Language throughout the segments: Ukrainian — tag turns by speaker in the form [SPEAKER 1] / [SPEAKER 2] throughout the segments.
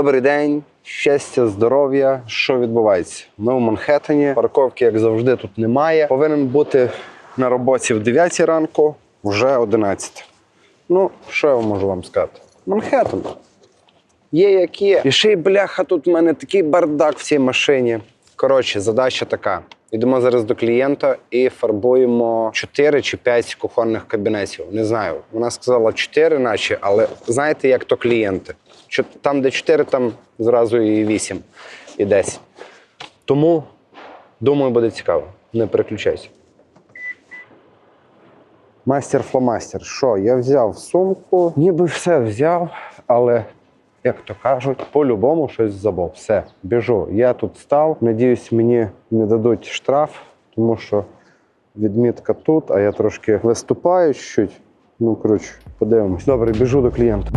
[SPEAKER 1] Добрий день, щастя, здоров'я. Що відбувається? Ми в Манхеттені. Парковки, як завжди, тут немає. Повинен бути на роботі в 9 ранку, вже 11. Ну, що я можу вам сказати? Манхеттен. Є як є. І ще й бляха, тут в мене такий бардак в цій машині. Коротше, задача така. Йдемо зараз до клієнта і фарбуємо 4 чи 5 кухонних кабінетів. Не знаю. Вона сказала 4, наче, але знаєте, як то клієнти. Там, де 4, там зразу і 8, і 10. Тому, думаю, буде цікаво. Не переключайся. Мастер фломастер. Що, я взяв сумку, ніби все взяв, але, як то кажуть, по-любому щось забув. Все, біжу. Я тут став. Надіюсь, мені не дадуть штраф, тому що відмітка тут, а я трошки виступаю чуть. Ну, коротше, подивимось. Добре, біжу до клієнта.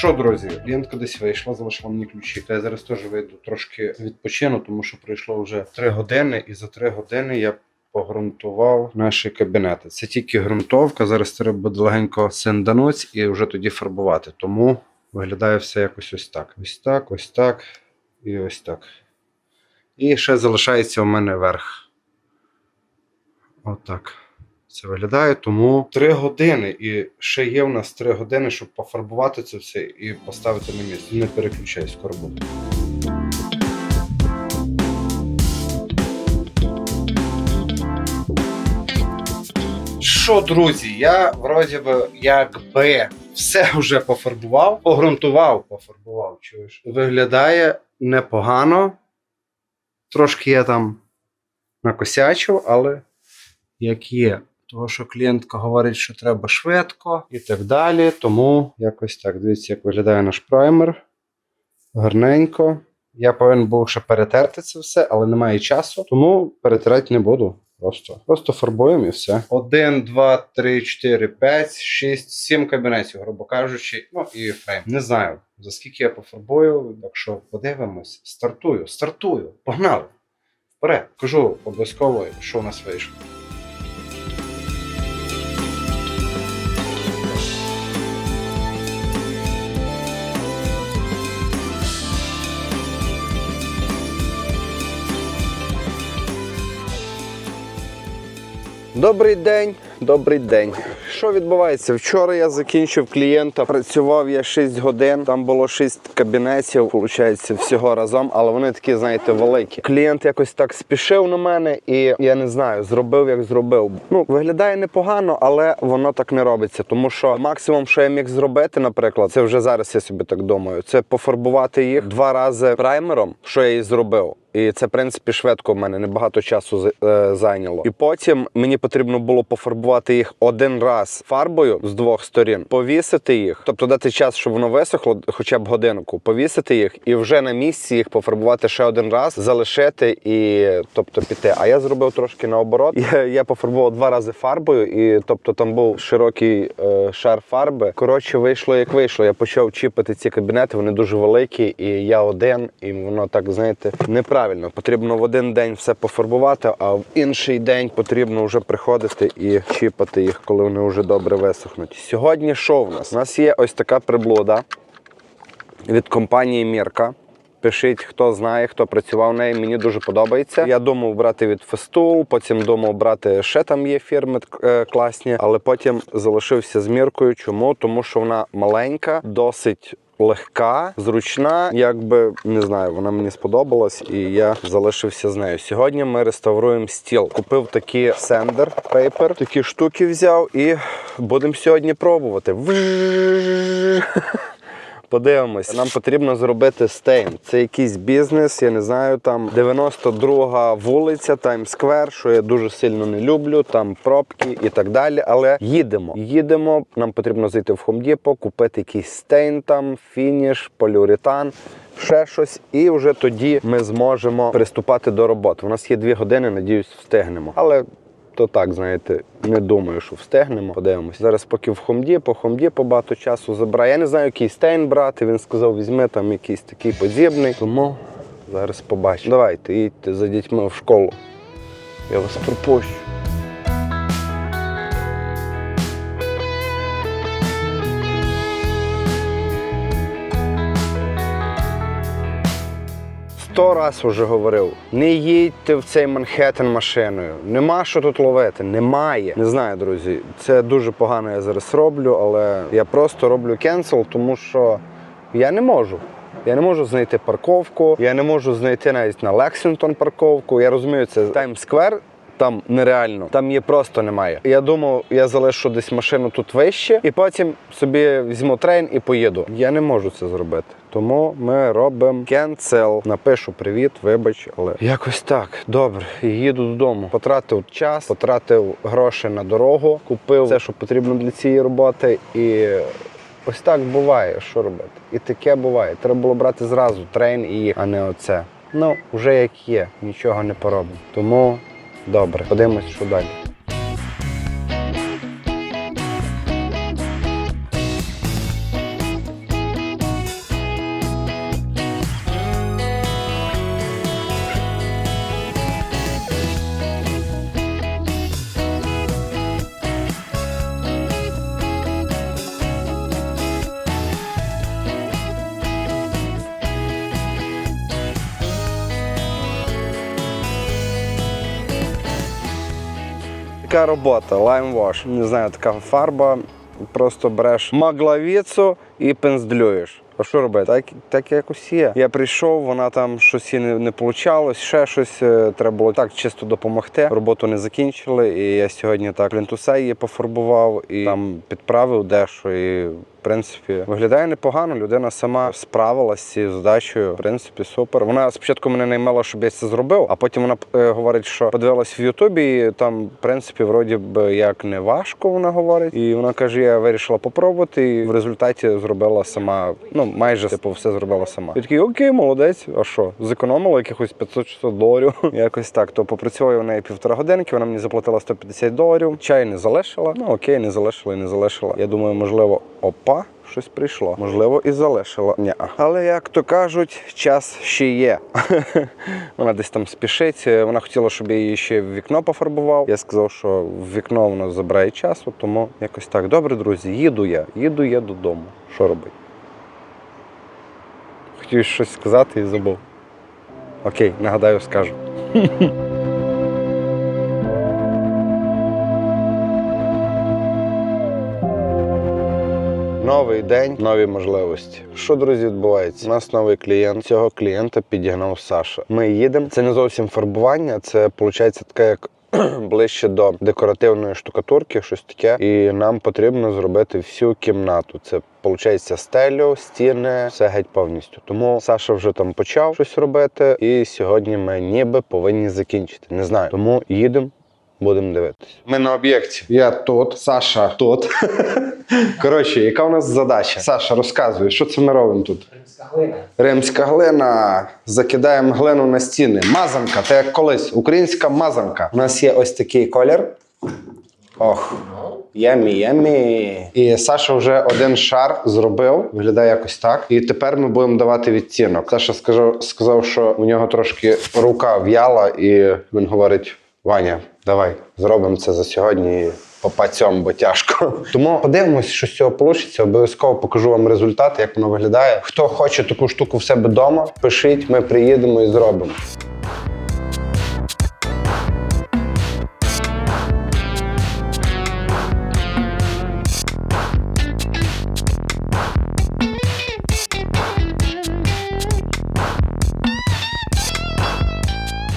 [SPEAKER 1] Що, друзі, клієнтка десь вийшла, залишила мені ключі. Та я зараз теж вийду трошки відпочину, тому що пройшло вже 3 години, і за 3 години я погрунтував наші кабінети. Це тільки ґрунтовка. Зараз треба буде легенько синдануть і вже тоді фарбувати. Тому виглядає все якось ось так. Ось так, ось так і ось так. І ще залишається у мене верх. Отак. Це виглядає, тому 3 години. І ще є в нас 3 години, щоб пофарбувати це все і поставити на місце. Не переключай, скоро буде. Що, друзі, я вроді би якби все вже пофарбував, погрунтував, пофарбував. Чуєш? Виглядає непогано. Трошки я там накосячив, але як є. Того, що клієнтка говорить, що треба швидко і так далі. Тому якось так. Дивіться, як виглядає наш праймер. Гарненько. Я повинен був ще перетерти це все, але немає часу, тому перетирати не буду. Просто просто фарбуємо і все. Один, два, три, чотири, п'ять, шість, сім кабінетів, грубо кажучи. Ну і фрейм. Не знаю, за скільки я пофарбую. Якщо подивимось, стартую, стартую. Погнали! Вперед, кажу обов'язково, що у нас вийшло. Добрий день, добрий день. Що відбувається? Вчора я закінчив клієнта. Працював я 6 годин. Там було 6 кабінетів, виходить, всього разом, але вони такі, знаєте, великі. Клієнт якось так спішив на мене, і я не знаю, зробив як зробив. Ну, виглядає непогано, але воно так не робиться. Тому що максимум, що я міг зробити, наприклад, це вже зараз я собі так думаю. Це пофарбувати їх два рази праймером, що я і зробив. І це, в принципі, швидко в мене небагато часу е, зайняло. І потім мені потрібно було пофарбувати їх один раз фарбою з двох сторін, повісити їх, тобто дати час, щоб воно висохло, хоча б годинку, повісити їх і вже на місці їх пофарбувати ще один раз, залишити і тобто піти. А я зробив трошки наоборот. Я, я пофарбував два рази фарбою, і тобто там був широкий е, шар фарби. Коротше, вийшло як вийшло. Я почав чіпати ці кабінети, вони дуже великі, і я один, і воно так, знаєте, неправильно. Потрібно в один день все пофарбувати, а в інший день потрібно вже приходити і чіпати їх, коли вони вже добре висохнуть. Сьогодні що в нас? У нас є ось така приблуда від компанії Мірка. Пишіть, хто знає, хто працював в неї. Мені дуже подобається. Я думав брати від Festool, потім думав брати ще там є фірми е, класні, але потім залишився з міркою. Чому? Тому що вона маленька, досить. Легка, зручна, якби не знаю, вона мені сподобалась, і я залишився з нею. Сьогодні ми реставруємо стіл. Купив такі сендер пейпер, такі штуки взяв і будемо сьогодні пробувати. Подивимось, нам потрібно зробити стейн. Це якийсь бізнес, я не знаю, там 92 вулиця, Таймсквер, що я дуже сильно не люблю, там пробки і так далі. Але їдемо. Їдемо. Нам потрібно зайти в Depot, купити якийсь стейн, там, фініш, поліуретан. Ще щось, і вже тоді ми зможемо приступати до роботи. У нас є дві години, надіюсь, встигнемо. Але то так, знаєте, не думаю, що встигнемо. Подивимось. Зараз поки в Хомді, по Хомді багато часу забирає. Я не знаю, який стейн брати. Він сказав, візьми там якийсь такий подібний. Тому Зараз побачимо. Давайте, їдьте за дітьми в школу. Я вас пропущу. Сто раз уже говорив: не їдьте в цей Манхеттен машиною. Нема що тут ловити. Немає. Не знаю, друзі. Це дуже погано я зараз роблю, але я просто роблю кенсел, тому що я не можу. Я не можу знайти парковку, я не можу знайти навіть на Лексінгтон парковку. Я розумію, це Таймс-сквер. Там нереально, там її просто немає. Я думав, я залишу десь машину тут вище, і потім собі візьму трейн і поїду. Я не можу це зробити. Тому ми робимо кенсел. Напишу привіт, вибач, але якось так. Добре, їду додому. Потратив час, потратив гроші на дорогу, купив все, що потрібно для цієї роботи, і ось так буває. Що робити? І таке буває. Треба було брати зразу трейн і а не оце. Ну, вже як є, нічого не поробимо. Тому добре, подивимось, що далі. Така робота, Lime Wash. Не знаю, така фарба. Просто береш маглавіцу і пенздлюєш. А що робити? Так, так якось є. Я прийшов, вона там щось не, не вийшло, ще щось. е, Треба було так чисто допомогти. Роботу не закінчили. І я сьогодні так плінтуса її пофарбував і там підправив дещо. І в принципі виглядає непогано. Людина сама справилася з цією задачею. В принципі, супер. Вона спочатку мене наймала, щоб я це зробив, а потім вона е, говорить, що подивилась в Ютубі. і Там, в принципі, вроді б як не важко, вона говорить. І вона каже: я вирішила попробувати, і в результаті зробила сама. Ну майже типу все зробила сама. Я такий, окей, молодець. А що? Зекономила якихось 500-600 доларів. Якось так. То попрацював в неї півтора годинки. Вона мені заплатила 150 доларів. Чай не залишила. Ну окей, не залишила і не залишила. Я думаю, можливо, опа. Щось прийшло, можливо, і залишила. Ні. Але як то кажуть, час ще є. вона десь там спішить. Вона хотіла, щоб я її ще в вікно пофарбував. Я сказав, що в вікно воно забирає часу, тому якось так. Добре, друзі, їду я, їду я додому. Що робити? Хотів щось сказати і забув. Окей, нагадаю, скажу. Новий день, нові можливості. Що, друзі, відбувається? У нас новий клієнт. Цього клієнта підігнав Саша. Ми їдемо. Це не зовсім фарбування, це виходить таке як. Ближче до декоративної штукатурки, щось таке, і нам потрібно зробити всю кімнату. Це виходить стелю, стіни, все геть повністю. Тому Саша вже там почав щось робити, і сьогодні ми ніби повинні закінчити. Не знаю. Тому їдемо. Будемо дивитися. Ми на об'єкті. Я тут, Саша тут. Коротше, яка у нас задача? Саша, розказуй, що це ми робимо тут?
[SPEAKER 2] Римська глина.
[SPEAKER 1] Римська глина. Закидаємо глину на стіни. Мазанка, це як колись. Українська мазанка. У нас є ось такий колір. Ох. Ямі, ямі. І Саша вже один шар зробив, виглядає якось так. І тепер ми будемо давати відтінок. Саша сказав, сказав, що у нього трошки рука в'яла, і він говорить: Ваня, давай зробимо це за сьогодні. По пацьом, бо тяжко. Тому подивимось, що з цього вийде. Обов'язково покажу вам результат, як воно виглядає. Хто хоче таку штуку в себе вдома, пишіть, ми приїдемо і зробимо.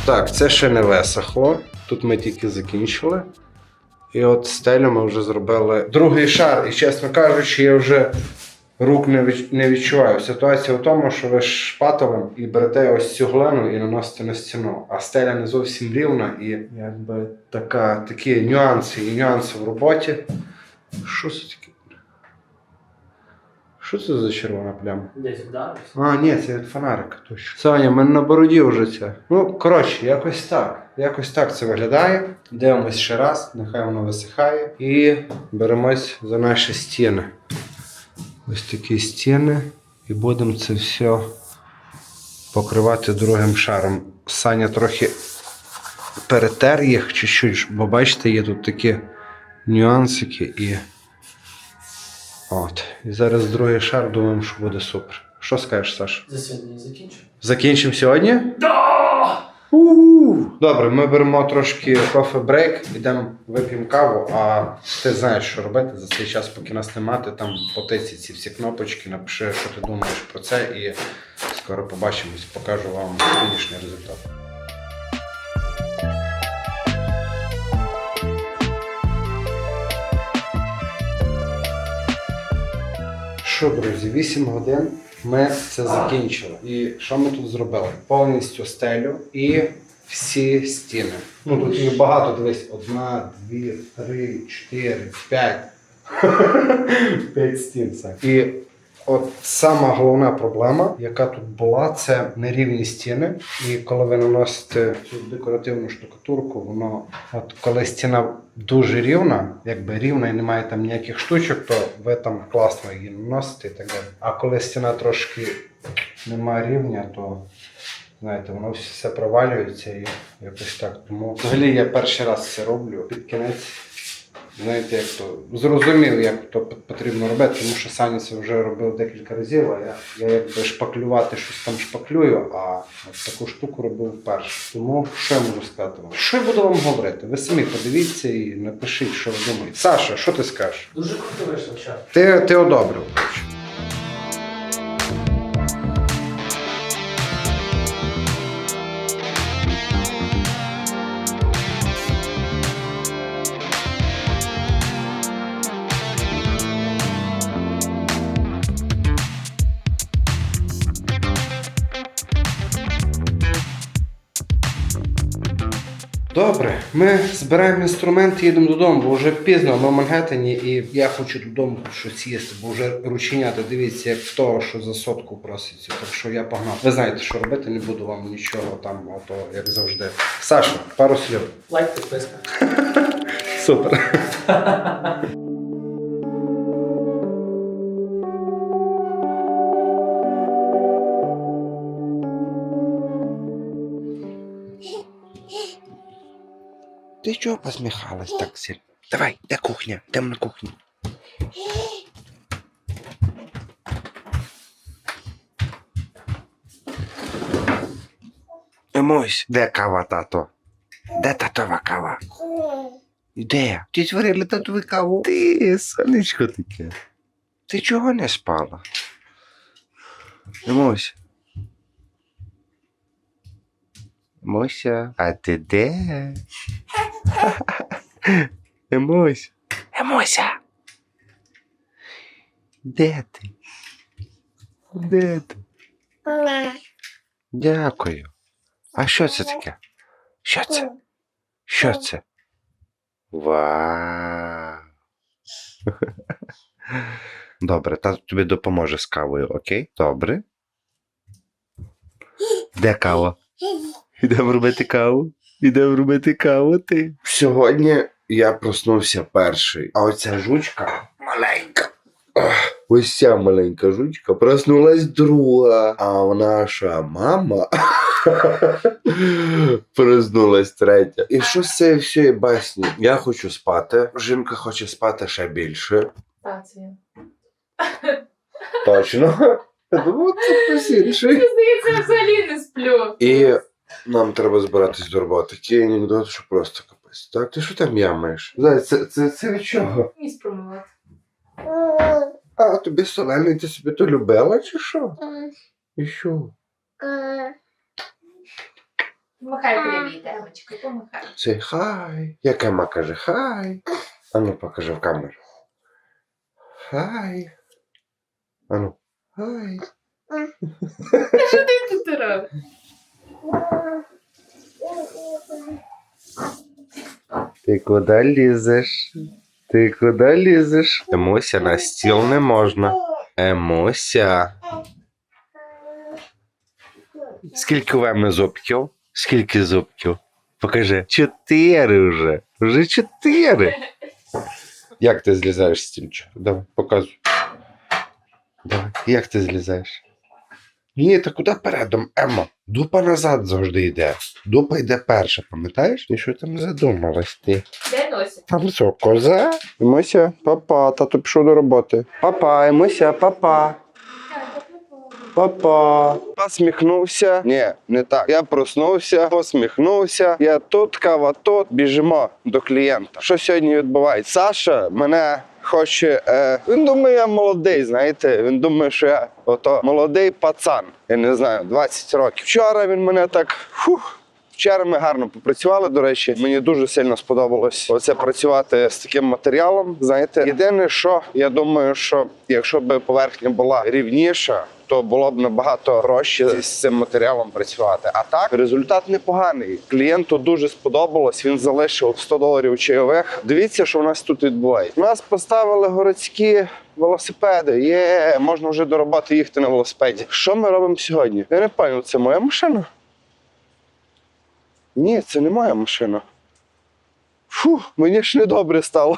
[SPEAKER 1] Так, це ще не висохло. Тут ми тільки закінчили. І от стелю ми вже зробили другий шар. І чесно кажучи, я вже рук не, від... не відчуваю. Ситуація в тому, що ви шпателем і берете ось цю глину і наносите на стіну. А стеля не зовсім рівна і якби така, такі нюанси і нюанси в роботі. Що це таке? Що це за червона пляма?
[SPEAKER 2] Десь вдарився.
[SPEAKER 1] А, ні, це від фонарика точно. Саня, в мене на бороді вже це. Ну, коротше, якось так. Якось так це виглядає. Дивимось ще раз, нехай воно висихає. І беремось за наші стіни. Ось такі стіни. І будемо це все покривати другим шаром. Саня трохи перетер їх чуть-чуть, бо бачите, є тут такі нюансики і. От. І зараз другий шар, думаємо, що буде супер. Що скажеш, Саш?
[SPEAKER 2] За сьогодні закінчив.
[SPEAKER 1] Закінчимо сьогодні?
[SPEAKER 2] Да!
[SPEAKER 1] Добре, ми беремо трошки кофе брейк, йдемо вип'ємо каву, а ти знаєш, що робити за цей час, поки нас немає, ти там потиці ці всі кнопочки, напиши, що ти думаєш про це, і скоро побачимось, покажу вам фінішний результат. Що, друзі, 8 годин ми це закінчили. І що ми тут зробили? Повністю стелю і всі стіни. Ну тут їх багато, дивись, одна, дві, три, чотири, п'ять. П'ять стін. І от сама головна проблема, яка тут була, це нерівні стіни. І коли ви наносите цю декоративну штукатурку, воно, от коли стіна дуже рівна, якби рівна і немає там ніяких штучок, то ви там класно її наносите і так далі. А коли стіна трошки немає рівня, то знаєте, воно все провалюється і якось так. Тому взагалі я перший раз це роблю під кінець. Знаєте, як то зрозумів, як то потрібно робити, тому що Саня це вже робив декілька разів, а я, я якби шпаклювати щось там шпаклюю, а от таку штуку робив вперше. Тому що я можу сказати вам? Що я буду вам говорити? Ви самі подивіться і напишіть, що ви думаєте. Саша, що ти скажеш?
[SPEAKER 2] Дуже круто вийшло.
[SPEAKER 1] Ти, ти одобрив. Добре, ми збираємо інструмент і їдемо додому, бо вже пізно, ми в Мангеттені, і я хочу додому щось їсти, бо вже рученята, дивіться, як в того, що за сотку проситься. Так що я погнав. Ви знаєте, що робити, не буду вам нічого там, ото, як завжди. Саша, пару слів.
[SPEAKER 2] Лайк, підписка.
[SPEAKER 1] Супер. Ти чого посміхалась так сильно? Давай, де кухня? Йдемо на кухню. Емось, де кава, тато? Де татова кава? Де? Ти зварила татову каву? Ти, сонечко таке. Ти чого не спала? Емось. Емося, а ти де? Емось. Емося. Де ти? Де ти? Дякую. А що це таке? Що це? Що це? Вау. Добре, тато тобі допоможе з кавою, окей? Добре. Де кава? Ідемо робити каву. Ідемо робити каву ти. Сьогодні я проснувся перший, а оця жучка маленька. Ось ця маленька жучка проснулась друга, а наша мама проснулась третя. І що з цієї всієї басні? Я хочу спати, жінка хоче спати ще більше.
[SPEAKER 3] Так, це я.
[SPEAKER 1] Точно. Я думав, це хтось інший.
[SPEAKER 3] Мені здається, я взагалі не сплю.
[SPEAKER 1] І нам треба збиратись до роботи. Такий анекдот, що просто капець. Так, ти що там ямаєш? Зай, це, це, це від чого?
[SPEAKER 3] Ніс промивати.
[SPEAKER 1] А, тобі солений, ти собі то любила, чи що? І що?
[SPEAKER 3] Помахай привіт, Емочка, помахай.
[SPEAKER 1] Це хай. Як Ема каже хай. А ну покажи в камеру. Хай. А ну. Хай.
[SPEAKER 3] Що ти тут робиш?
[SPEAKER 1] Ти куди лізеш? Ти куди лізеш? Емося на стіл не можна. Емося. Скільки в Еми зубків? Скільки зубків? Покажи. Чотири вже. Вже чотири. Як ти злізаєш з стільчика? Давай, показуй. Давай. Як ти злізаєш? Ні, та куди передом, Емо? Дупа назад завжди йде. Дупа йде перша, пам'ятаєш? Ти що там задумалась ти?
[SPEAKER 3] Де носить?
[SPEAKER 1] Там що, коза? Емося, папа, тато пішов до роботи. Папа, Емося, папа. Папа. Посміхнувся. Ні, не так. Я проснувся, посміхнувся. Я тут, кава тут. Біжимо до клієнта. Що сьогодні відбувається? Саша мене хоче. Е, він думає, я молодий, знаєте. Він думає, що я ото молодий пацан. Я не знаю, 20 років. Вчора він мене так. Фух, Вчора ми гарно попрацювали. До речі, мені дуже сильно сподобалось оце працювати з таким матеріалом. Знаєте, єдине, що я думаю, що якщо б поверхня була рівніша. То було б набагато проще з цим матеріалом працювати. А так результат непоганий. Клієнту дуже сподобалось. Він залишив 100 доларів чайових. Дивіться, що у нас тут відбувається. У нас поставили городські велосипеди. Є, можна вже до роботи їхати на велосипеді. Що ми робимо сьогодні? Я не пам'ятаю, це моя машина. Ні, це не моя машина. Фу, мені ж недобре стало.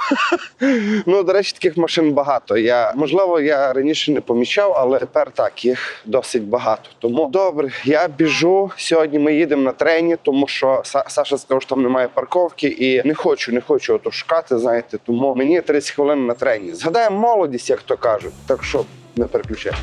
[SPEAKER 1] ну, до речі, таких машин багато. Я, можливо, я раніше не помічав, але тепер так, їх досить багато. Тому добре, я біжу. Сьогодні ми їдемо на трені, тому що Саша сказав, що там немає парковки, і не хочу, не хочу ото шукати, знаєте. Тому мені 30 хвилин на трені. Згадаємо молодість, як то кажуть. Так що не переключай.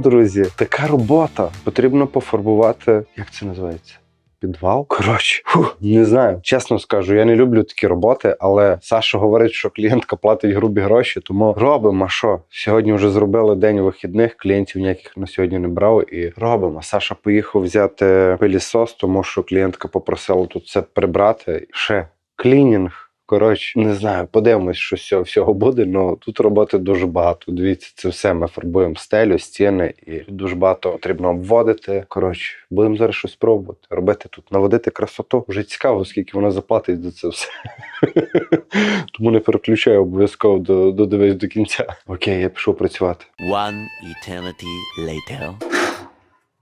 [SPEAKER 1] Друзі, така робота. Потрібно пофарбувати. Як це називається? Підвал? Коротше, не знаю. Чесно скажу, я не люблю такі роботи, але Саша говорить, що клієнтка платить грубі гроші, тому робимо. А що? Сьогодні вже зробили день вихідних, клієнтів ніяких на сьогодні не брав і робимо. Саша поїхав взяти пилісос, тому що клієнтка попросила тут все прибрати. Ще клінінг. Коротше, не знаю, подивимось, що з цього всього буде. але тут роботи дуже багато. Дивіться, це все ми фарбуємо стелю, стіни, і дуже багато потрібно обводити. Коротше, будемо зараз щось пробувати. Робити тут, наводити красоту. Вже цікаво, скільки вона заплатить за це все. Тому не переключай обов'язково до, додивись до кінця. Окей, я пішов працювати.
[SPEAKER 4] One eternity later.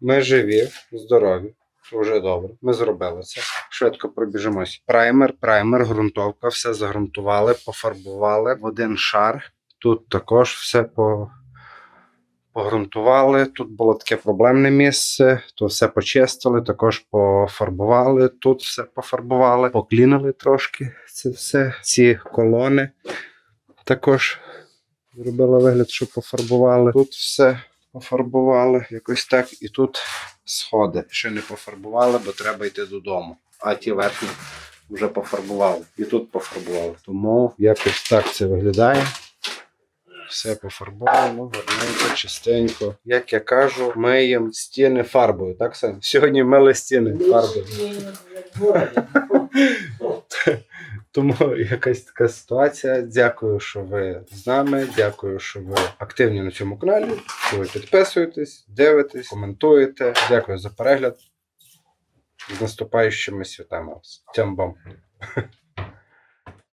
[SPEAKER 1] Ми живі, здорові. Вже добре. Ми зробили це. Швидко пробіжимось. Праймер, праймер, ґрунтовка, все загрунтували, пофарбували в один шар. Тут також все по... погрунтували. Тут було таке проблемне місце, то все почистили, також пофарбували. Тут все пофарбували, поклінили трошки це все. Ці колони також зробили вигляд, що пофарбували. Тут все пофарбували якось так, і тут сходи. Ще не пофарбували, бо треба йти додому. А ті верхні вже пофарбували. І тут пофарбували. Тому якось так це виглядає. Все пофарбовано, гарненько, чистенько. Як я кажу, миємо стіни фарбою, так Сань? Сьогодні мили стіни фарбою. Тому якась така ситуація. Дякую, що ви з нами. Дякую, що ви активні на цьому каналі. Що ви підписуєтесь, дивитесь, коментуєте. Дякую за перегляд. З наступаючими святами. Тям бам.